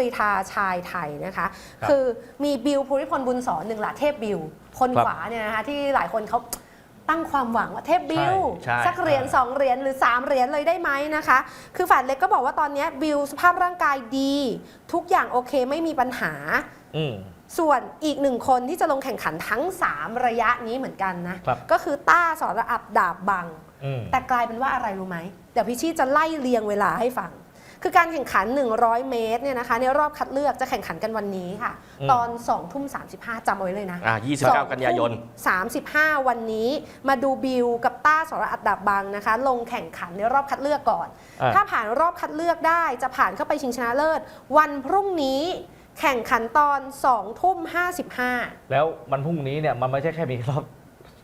รีธาชายไทยนะคะค,คือมีบิวภูริพลบุญสอนหนึ่งหละเทพบิว คนขวาเนี่ยนะคะที่หลายคนเขาตั้งความหวังว่าเทพบิวใช่สักเหรียญสองเหรียญหรือ 3 เหรียญเลยได้ไหมนะคะ คือฝันเล็กก็บอกว่าตอนนี้บิวสภาพร่างกายดี ทุกอย่างโอเคไม่มีปัญหา ส่วนอีกหนึ่งคนที่จะลงแข่งขันทั้ง 3 ระยะนี้เหมือนกันนะ ก็คือต้าสอนระอับดาบบัง แต่กลายเป็นว่าอะไรรู้ไหมเดี๋ยวพี่ชี่จะไล่เรียงเวลาให้ฟัง คือการแข่งขัน 100 เมตรเนี่ยนะคะในรอบคัดเลือกจะแข่งขันกันวันนี้ค่ะอืมตอน2ทุ่ม35จำเอาไว้เลยนะอ่า29 กันยายน 35 วันนี้มาดูบิวกับต้าสรอัดดับบังนะคะ ลงแข่งขันในรอบคัดเลือกก่อนอะถ้าผ่านรอบคัดเลือกได้จะผ่านเข้าไปชิงชนะเลิศ วันพรุ่งนี้แข่งขันตอน2ทุ่ม55 แล้วมันพรุ่งนี้เนี่ยมันไม่ใช่แค่มีรอบ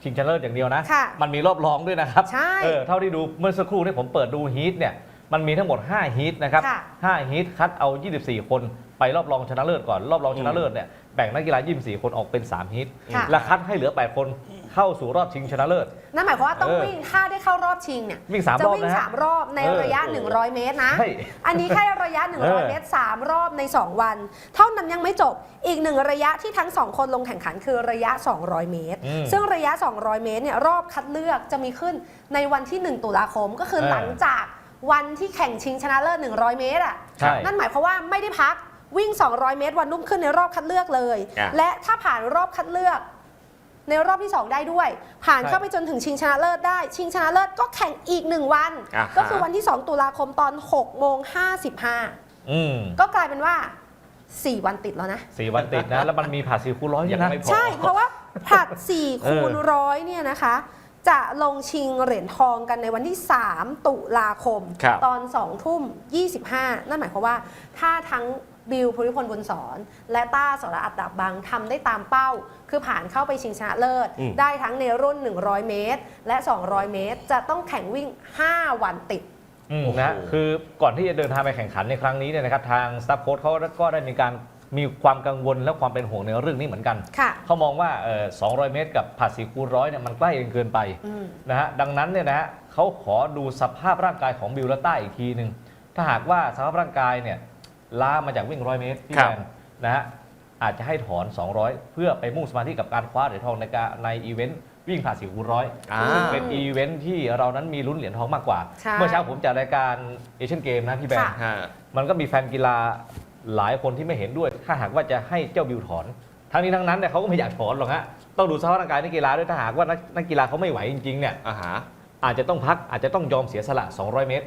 ชิงชนะเลิศอย่างเดียวนะค่ะมันมีรอบรองด้วยนะครับใช่เออเท่าที่ดูเมื่อสักครู่ที่ผมเปิดดูฮีทเนี่ย มันมีทั้งหมด 5 ฮีทนะครับค่ะ5ฮีทคัดเอา 24 คนไปรอบรองชนะเลิศก่อน รอบรองชนะเลิศเนี่ยแบ่งนักกีฬา 24 คนออกเป็น 3 ฮีทค่ะ และคัดให้เหลือ 8 คนเข้าสู่รอบชิงชนะเลิศ นั่นหมายความว่าต้องเออวิ่งถ้าได้เข้ารอบชิงเนี่ยวิ่งสามจะรอบวิ่งนะฮะสามรอบในเออระยะ 100 เมตรนะ ใช่อันนี้แค่ระยะ เออ 100 เมตร 3 รอบใน 2 วัน เท่านั้นยังไม่จบอีกหนึ่งระยะที่ทั้ง 2 คนลงแข่งขันคือระยะ 200 เมตร อืมซึ่งระยะ 200 เมตรเนี่ยรอบคัดเลือกจะมีขึ้นในวันที่ 1 ตุลาคมก็คือเออหลังจาก วันที่แข่งชิงชนะเลิศ100 เมตรอะใช่นั่นหมายความว่าไม่ได้พักวิ่ง 200 เมตร วันรุ่งขึ้นในรอบคัดเลือกเลย อะ และถ้าผ่านรอบคัดเลือก ในรอบที่ 2 ได้ด้วย ผ่านใช่เข้าไปจนถึงชิงชนะเลิศได้ ชิงชนะเลิศก็แข่งอีก 1 วัน อ่าฮะ ก็คือวันที่ 2 ตุลาคมตอน6โมง55 อืมก็กลายเป็นว่า 4 วันติดแล้วนะ สี่วันติดนะ แล้วมันมีผ่าสี่คูณร้อยยังนะไม่พอ ใช่ เพราะว่าผลัด4เออคูณร้อยเนี่ยนะคะ จะลงชิงเหรียญทองกันในวันที่ 3 ตุลาคมครับตอน2ทุ่ม 25 นั่นหมายความว่าถ้าทั้งบิลภูริพลบุญสอนและต้าสรอัดดับบังทำได้ตามเป้า คือผ่านเข้าไปชิงชนะเลิศอืมได้ทั้งในรุ่น 100 เมตร และ 200 เมตร จะต้องแข่งวิ่ง 5 วันติดอืมโอ้โหนะคือก่อนที่จะเดินทางไปแข่งขันในครั้งนี้เนี่ยนะครับทางสตาฟโค้ชเขาก็ได้มีการ มีความกังวลและความเป็นห่วงในเรื่องนี้เหมือนกัน ค่ะ เขามองว่าเอ่อ200 เมตร กับผ่าสี่คูณร้อยเนี่ยมันใกล้กันเกินไปอืม นะฮะดังนั้นเนี่ยนะฮะเขาขอดูสภาพร่างกายของบิลและต้าอีกทีหนึ่งถ้าหากว่าสภาพร่างกายเนี่ยล้ามาจากวิ่งร้อยเมตรที่ครับ แมนนะฮะอาจจะให้ถอน 200 เพื่อไปมุ่งสมาธิกับการคว้าเหรียญทองในการในอีเวนต์วิ่งผ่าสี่คูณร้อย อ่า ซึ่งเป็นอีเวนต์ที่เรานั้นมีลุ้นเหรียญทองมากกว่า ใช่ เมื่อเช้าผมจัดรายการเอเชียนเกมนะพี่แบงค่ะ ค์ฮะ มันก็มีแฟนกีฬา หลายคนที่ไม่เห็นด้วย ถ้าหากว่าจะให้เจ้าบิวถอน ทั้งนี้ทั้งนั้นเนี่ยเขาก็ไม่อยากถอนหรอกฮะต้องดูสภาพร่างกายนักกีฬาด้วยถ้าหากว่านักนักกีฬาเขาไม่ไหวจริงๆเนี่ยอ่าฮะอาจจะต้องพักอาจจะต้องยอมเสียสละ 200 เมตร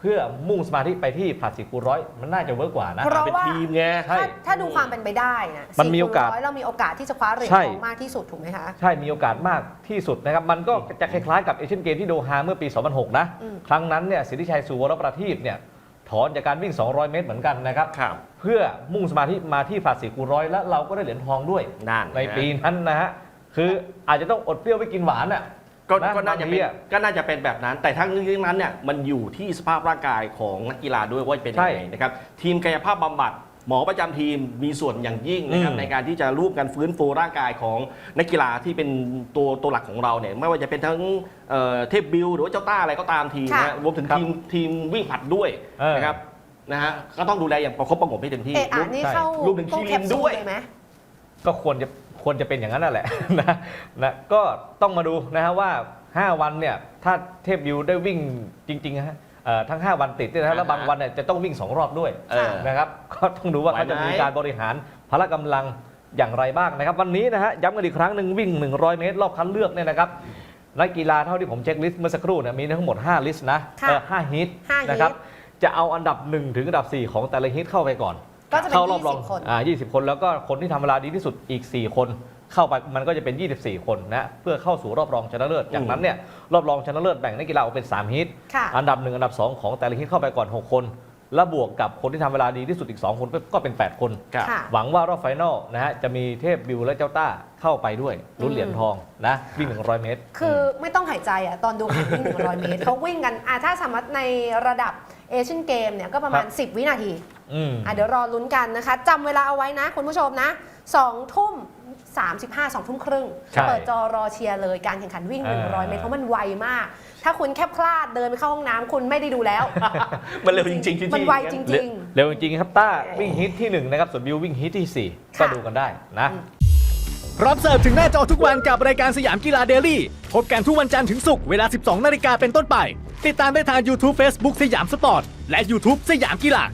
เพื่อมุ่งสมาธิไปที่ผลัดสิคูณร้อยมันน่าจะเวิร์กกว่านะเพราะเป็นว่า ทีมไงใช่ถ้าถ้าดูความเป็นไปได้นะมันมีโอกาส4คูณร้ยเรามีโอกาสที่จะคว้าเหรียญใช่ ทองมากที่สุดถูกไหมคะ ใช่มีโอกาสมากที่สุดนะครับ มันก็จะคล้ายๆกับเอเชียนเกมที่โดฮาเมื่อปี 2006 นะ อืม ครั้งนั้นเนี่ยสิทธิชัยสุวรประทีปเนี่ย ถอนจากการวิ่ง 200 เมตรเหมือนกันนะครับ ครับ เพื่อมุ่งสมาธิมาที่ผลัดสี่คูณร้อยและเราก็ได้เหรียญทองด้วย นั่นในปีนั้นนะฮะคืออาจจะต้องอดเปรี้ยวไปกินหวานอะ ก็นะก็น่าจะบางทีเป็นอะ ก็น่าจะเป็นแบบนั้น แต่ทั้งนี้ทั้งนั้นเนี่ยมันอยู่ที่สภาพร่างกายของนักกีฬาด้วยว่าเป็นยังไงนะครับทีมกายภาพบำบัด หมอประจำทีมมีส่วนอย่างยิ่งนะครับอืมในการที่จะร่วมกันฟื้นฟูร่างกายของนักกีฬาที่เป็นตัวตัวหลักของเราเนี่ยไม่ว่าจะเป็นทั้งเอ่อเทพบิลหรือว่าเจ้าต้าอะไรก็ตามทีมค่ะนะรวมถึงครับทีมทีมวิ่งผลัดด้วยเออนะครับนะฮะก็ต้องดูแลอย่างประคบประหงมให้เต็มที่เอะอะนี่เข้ารวมถึงตู้คีรินแคปซูลด้วยเลยไหมก็ควรจะควรจะเป็นอย่างนั้นนั่นแหละนะนะก็ต้องมาดูนะฮะว่า 5 วันเนี่ยถ้าเทพบิวได้วิ่งจริงๆฮะเอ่อ ทั้ง 5 วันติดเนี่ยนะฮะแล้วบางวันเนี่ยจะต้องวิ่ง 2 รอบด้วยเออ นะครับก็ต้องดูว่าไหวเขาจะไหมมีการบริหารพละกำลังอย่างไรบ้างนะครับ วันนี้นะฮะย้ำกันอีกครั้งหนึ่งวิ่ง 100 เมตร รอบคัดเลือกเนี่ยนะครับนักกีฬาเท่าที่ผมเช็คลิสต์เมื่อสักครู่เนี่ยมีทั้งหมด 5 ลิสต์นะค่ะเออห้าฮิตห้าฮิต นะครับจะเอาอันดับ 1 ถึงอันดับ 4 ของแต่ละฮิตเข้าไปก่อน ก็จะเป็นเข้ารอบรอง20คน อ่า20 คนแล้วก็คนที่ทำเวลาดีที่สุดอีก 4 คน เข้าไปมันก็จะเป็น 24 คนนะเพื่อเข้าสู่รอบรองชนะเลิศจากนั้นเนี่ยรอบรองชนะเลิศแบ่งนักกีฬาออกเป็น 3 ฮิต ค่ะ อันดับ1อันดับ 2 ของแต่ละฮิตเข้าไปก่อน 6 คน แล้วบวกกับคนที่ทำเวลาดีที่สุดอีก 2 คนก็เป็น 8 คน ครับ ค่ะ หวังว่ารอบไฟนอลนะฮะจะมีเทพบิวและเจ้าต้าเข้าไปด้วยลุ้นเหรียญทองนะวิ่ง 100 เมตร คือไม่ต้องหายใจอะตอนดูเขาวิ่ง 100 เมตรเขาวิ่งกันอะถ้าสมมติในระดับเอเชียนเกมเนี่ยก็ประมาณ 10 วินาที อืมอะเดี๋ยวรอลุ้นกันนะคะจำเวลาเอาไว้นะ คุณผู้ชมนะ2ทุ่ม35 2ทุ่มครึ่งใช่เปิดจอรอเชียร์เลยการแข่งขันวิ่งอ่า100 เมตรเพราะมันไวมาก ถ้าคุณแค่พลาดเดินไปเข้าห้องน้ำคุณไม่ได้ดูแล้ว มันเร็วจริงๆที่มันไวจริงเร็วจริงๆครับต้าวิ่งฮิตที่หนึ่งนะครับส่วนบิววิ่งฮิตที่สี่ก็ค่ะดูกันได้นะพร้อมเสิร์ฟถึงหน้าจอทุกวันกับรายการสยามกีฬาเดลี่พบกันทุกวันจันทร์ถึงศุกร์เวลา 12 นาฬิกาเป็นต้นไป ติดตามได้ทาง YouTube Facebook สยามสปอร์ตและ YouTube สยามกีฬา